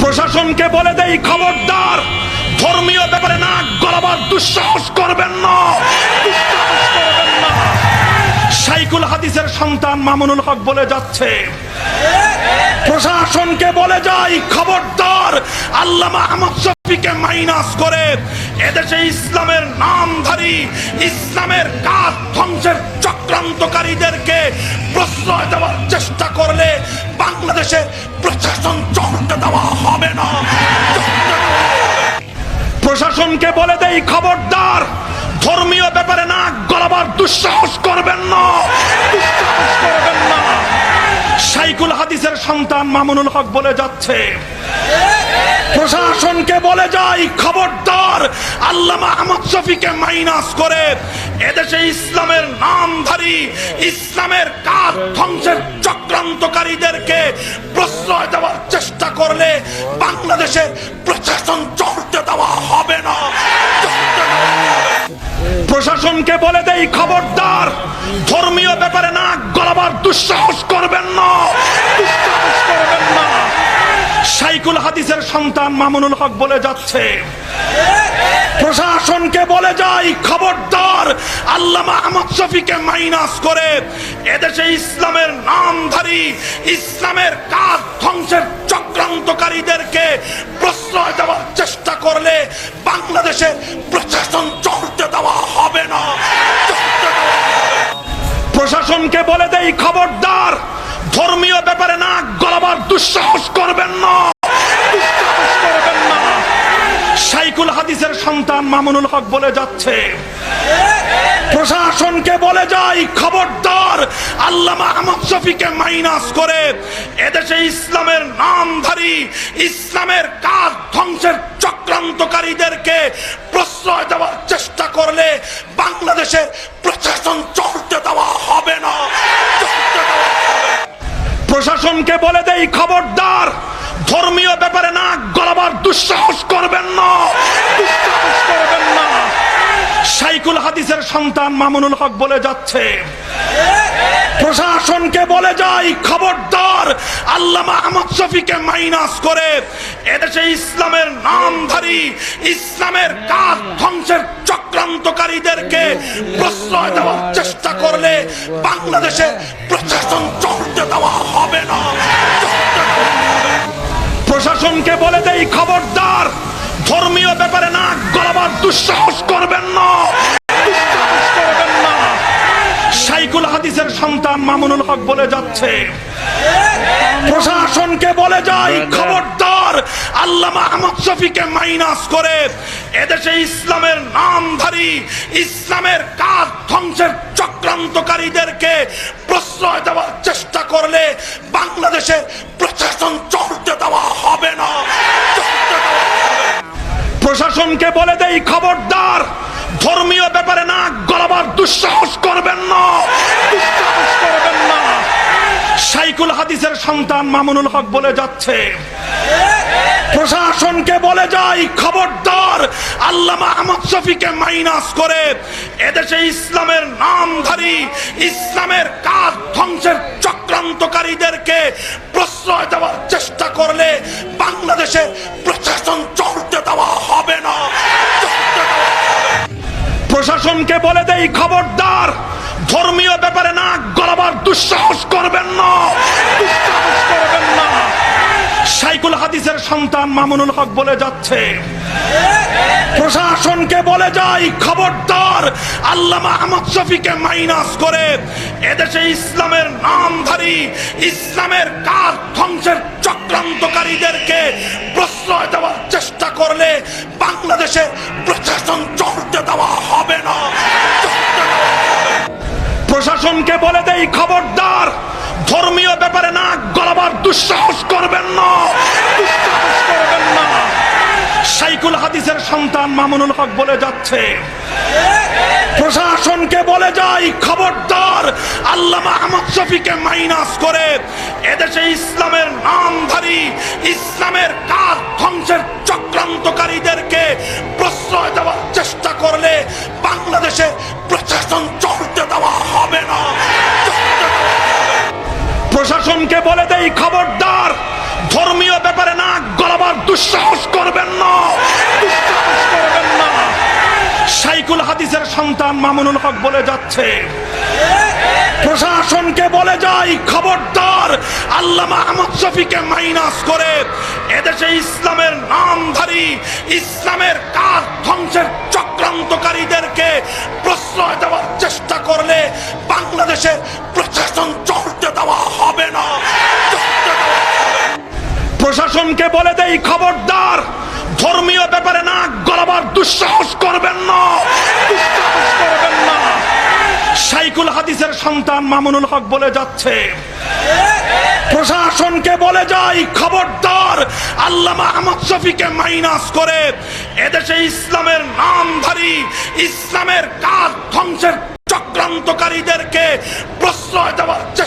প্রশাসনকে বলে দেই, খবরদার। ধর্মীয় ব্যাপারে নাক গলাবার দুঃসাহস করবেন না। দুঃসাহস করবেন না। সাইকুল হাদিসের সন্তান মামুনুল হক বলে যাচ্ছে। প্রশাসনকে বলে যাই, খবরদার। আল্লামা আহমদ শফিকে মাইনাস করে এদেশে ইসলামের নামধারী, ইসলামের কাজ ধ্বংসের চক্রান্তকারীদেরকে প্রশ্রয় দেওয়ার চেষ্টা করলে বাংলাদেশের প্রশাসন চলতে দেওয়া হবে না প্রশাসনকে বলে দেই, খবরদার। ধর্মীয় ব্যাপারে না গলাবার দুঃসাহস করবেন না। দুঃসাহস করবেন না। সাইকুল হাদিসের সন্তান মামুনুল হক বলে যাচ্ছে। প্রশাসনকে বলে যাই, খবরদার। আল্লামা আহমদ শফিকে মাইনাস করে এদেশে ইসলামের নামধারী, ইসলামের কাজ ধ্বংসের চক্রান্তকারীদেরকে প্রশ্রয় দেওয়ার চেষ্টা করলে বাংলাদেশের প্রশাসন চলতে দেওয়া হবে না। না। প্রশাসনকে বলে দেই, খবরদার, ধর্মীয় ব্যাপারে নাক গলাবার দুঃসাহস করবেন না। দুঃসাহস করবেন না। সাইকুল হাদিসের সন্তান মামুনুল হক বলে যাচ্ছে। প্রশাসনকে বলে যাই, খবরদার। আল্লামা আহমদ শফিকে মাইনাস করে এদেশে ইসলামের নামধারী, ইসলামের কাজ ধ্বংসের চক্রান্তকারীদেরকে প্রশ্রয় দেওয়ার চেষ্টা করলে বাংলাদেশের প্রশাসন না দেওয়া হবে না। প্রশাসনকে বলে দেই, খবরদার। ধর্মীয় ব্যাপারে না গলাবার দুঃসাহস করবেন না। সাইকুল হাদিসের সন্তান মামুনুল হক বলে যাচ্ছে। প্রশাসনকে বলে যাই, খবরদার। আল্লামা আহমদ শফিকে মাইনাস করে এদেশে ইসলামের নামধারী, ইসলামের কাজ ধ্বংসের দেই খবরদার ধর্মীয় ব্যাপারে নাক গলাবার দুঃসাহস করবেন না। দুঃসাহস করবেন না। সাইকুল হাদিসের সন্তান মামুনুল হক বলে যাচ্ছে। প্রশাসনকে বলে যাই, খবরদার। আল্লামা আহমদ শফিকে মাইনাস করে এদেশে ইসলামের নামধারী, ইসলামের কাজ ধ্বংসের চক্রান্তকারীদেরকে প্রশ্রয় দেওয়ার চেষ্টা করলে বাংলাদেশে প্রশাসন চলতে দেওয়া হবে না। না। প্রশাসনকে বলে দেই, খবরদার, ধর্মীয় ব্যাপারে নাক গলাবার না। দুঃসাহস করবেন না। সাইকুল হাদিসের সন্তান মামুনুল হক বলে যাচ্ছে। প্রশাসনকে বলে যাই, খবরদার আল্লামা আহমদ শফিকে মাইনাস করে এদেশে ইসলামের নামধারী, ইসলামের কাজ ধ্বংসের চক্রান্তকারীদেরকে প্রশ্রয় দেওয়ার চেষ্টা করলে বাংলাদেশে প্রশাসন চলতে দেওয়া হবে না না। প্রশাসনকে বলে দেই, খবরদার, ধর্মীয় ব্যাপারে নাক গলাবার দুঃসাহস করবেন না, দুঃসাহস করবেন না সাইকুল হাদিসের সন্তান মামুনুল হক বলে যাচ্ছে প্রশাসনকে বলে যাই খবরদার, আল্লামা আহমদ শফিকে মাইনাস করে, এদেশে ইসলামের নামধারী, ইসলামের কাজ ধ্বংসের চক্রান্তকারীদেরকে প্রশ্রয় দেওয়ার চেষ্টা করলে বাংলাদেশের প্রশাসন চলতে দেওয়া হবে না না। প্রশাসনকে বলে দেই, খবরদার, ধর্মীয় ব্যাপারে নাক গলাবার না দুঃসাহস করবেন না সাইকুল হাদিসের সন্তান মামুনুল হক বলে যাচ্ছে। প্রশাসনকে বলে যাই, খবরদার, আল্লামা আহমদ শফিকে মাইনাস করে এদেশে ইসলামের নামধারী, ইসলামের কাজ ধ্বংসের চক্রান্তকারীদেরকে ধর্মীয় ব্যাপারে নাক গলাবার দুঃসাহস করবেন না। দুঃসাহস করবেন না। সাইকুল হাদিসের সন্তান মামুনুল হক বলে যাচ্ছে। প্রশাসনকে বলে যাই, খবরদার। আল্লামা আহমদ শফিকে মাইনাস করে এদেশে ইসলামের নামধারী, ইসলামের কাজ ধ্বংসের চক্রান্তকারীদেরকে প্রশ্রয় এই খবরদার ধর্মীয় ব্যাপারে না গলাবার দুঃসাহস করবেন না। সাইকুল হাদিসের সন্তান মামুনুল হক বলে যাচ্ছে। প্রশাসনকে বলে যাই, খবরদার। আল্লাহ মাহমুদ শফিকে মাইনাস করে এদেশে ইসলামের নামধারী, ইসলামের কাজ ধ্বংসের চক্রান্তকারীদেরকে প্রশ্রয় দেওয়ার চেষ্টা করলে বাংলাদেশের প্রশাসন চড়তে দেওয়া হবে। প্রশাসনকে বলে দেই, খবরদার, ধর্মীয় ব্যাপারে নাক গলাবার দুঃসাহস করবেন না। না। সাইকুল হাদিসের সন্তান মামুনুল হক বলে যাচ্ছে। প্রশাসনকে বলে যাই, খবরদার, আল্লামা আহমদ শফিকে মাইনাস করে এদেশে ইসলামের নামধারী, ইসলামের কাজ ধ্বংসের চক্রান্তকারীদেরকে প্রশ্রয় দেওয়ার